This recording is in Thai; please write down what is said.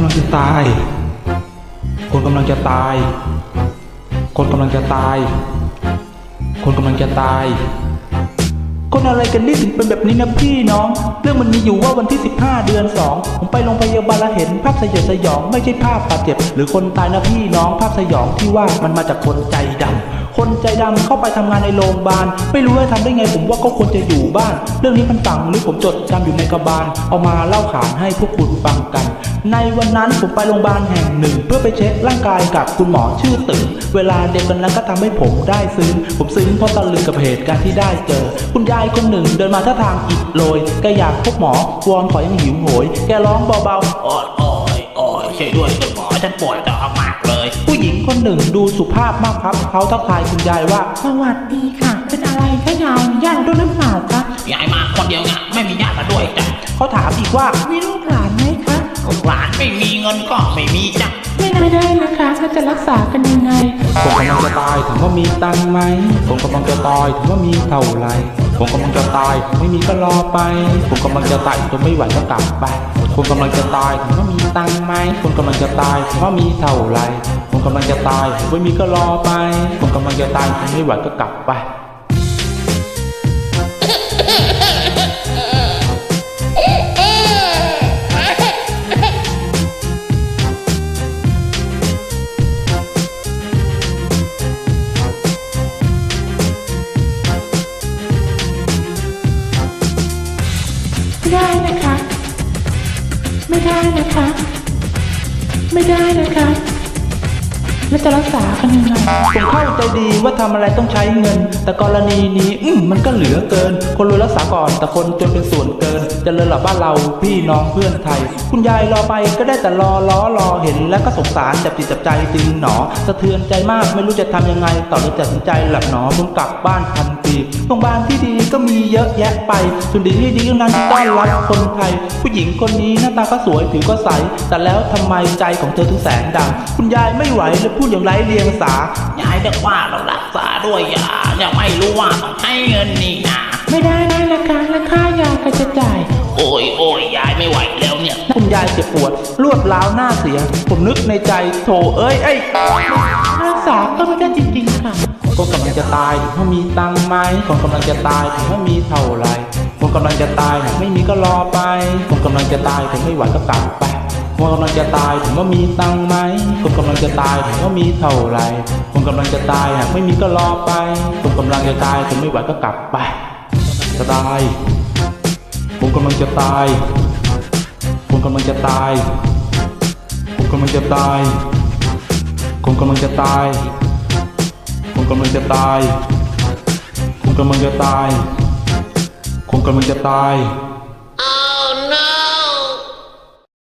ำลังจะตาย คนกำลังจะตาย คนกำลังจะตาย คนกำลังจะตาย คนอะไรกันนี่ถึงเป็นแบบนี้นะพี่น้อง เรื่องมันมีอยู่ว่าวันที่ 15 เดือน 2 ผมไปโรงพยาบาลแล้วเห็นภาพสยดสยอง ไม่ใช่ภาพบาดเจ็บ หรือคนตายนะพี่น้องภาพสยองที่ว่ามันมาจากคนใจดำคนใจดำเข้าไปทำงานในโรงพยาบาล ไม่รู้ว่าทำได้ไงผมว่าก็ควรจะอยู่บ้าน เรื่องนี้มันฝังหรือผมจดจำอยู่ในกระบาล เอามาเล่าขานให้พวกคุณฟังกัน ในวันนั้นผมไปโรงพยาบาลแห่งหนึ่ง เพื่อไปเช็คร่างกายกับคุณหมอชื่อตึงเวลาเดียวกันนั้นก็ทำให้ผมได้ซึ้งผมซึ้งเพราะตะลึงกับเหตุการณ์ที่ได้เจอ คุณยายคนหนึ่งเดินมาท่าทางอิดโรยแกอยากพบหมอวอนขอยังหิวโหย แกร้องเบาๆโอ้ยโอ้ยโอ้ยช่วยด้วยคุณหมอฉันปวดท้องมากเลย ผู้หญิงคนหนึ่งดูสุภาพมากครับเขาทักทายคุณยายว่าสวัสดีค่ะ เป็นอะไรคะยายญาติด้วยน้ำเปล่าคะยายมาคนเดียวเนี่ยไม่มีญาติมาด้วยจ้ะเขาถามอีกว่ามีลูกหลานไหมคะลูก หลานไม่มีเงินก็ไม่มีจ้ะไม่ได้ไม่ได้นะคะแล้วจะรักษากันยังไง ผมกำลังจะตายถามว่ามีตังค์ไหม ผมกำลังจะตายถามว่ามีเท่าไหรผมกำลังจะตายไม่มีก็รอไป ผมกำลังจะตายจนไม่ไหวก็กลับไป ผมกำลังจะตายถามว่ามีตังค์ไหม ผมกำลังจะตายถามว่ามีเท่าไหรผมกำลังจะตายไม่มีก็รอไป ผมกำลังจะตายจนไม่ไหวก็กลับไป ไม่ได้นะคะ ไม่ได้นะคะ แล้วจะรักษากันยังไงผมเข้าใจดีว่าทำอะไรต้องใช้เงิน แต่กรณีนี้อืมมันก็เหลือเกิน คนรวยรักษาก่อนแต่คนจนเป็นส่วนเกินเจะเริญหลับบ้านเราพี่น้องเพื่อนไทย คุณยายรอไปก็ได้แต่รอล้อรอเห็น แล้วก็สงสารจับจิตจับใจจริงหนอสะเทือนใจมากไม่รู้จะทำยังไง ต่อเลยตัดสินใจหลับหนอผมกลับบ้านทันทีโรงพยาบาลที่ดีก็มีเยอะแยะไปส่วนดีที่ดีก็นั้นต้อนรับคนไทย ผู้หญิงคนนี้หน้าตาก็สวยผิวก็ใสแต่แล้วทำไมใจของเธอถึงแสนดำคุณยายไม่ไหวเลยพูดอย่างไร้เรียงสายายเรียกว่าเรารักษาด้วยยายังไม่รู้ว่าต้องให้เงินนี่นะไม่ได้ได้นะคะแล้วค่ายาใครจะจ่าย โอ้ยโอ้ยยายไม่ไหวแล้วเนี่ย คุณยายเจ็บปวดรวดร้าวหน้าเสีย ผมนึกในใจโถเอ้ยเอ้ยรักษาก็ไม่ได้จริงๆค่ะคนกำลังจะตายถึงว่ามีตังค์ไหมคนกำลังจะตายถึงว่ามีเท่าไหรคนกำลังจะตายหากไม่มีก็รอไปคนกำลังจะตายถึงไม่ไหวก็กลับไป คนกำลังจะตายถึงว่ามีตังไหมคนกำลังจะตายถึงว่ามีเท่าไรคนกำลังจะตายหากไม่มีก็รอไปคนกำลังจะตายถึงไม่ไหวก็กลับไปจะตาย ผมกำลังจะตาย ผมกำลังจะตาย ผมกำลังจะตาย ผมกำลังจะตายคุณกำลังจะตายคุณกำลังจะตายคุณกำลังจะตาย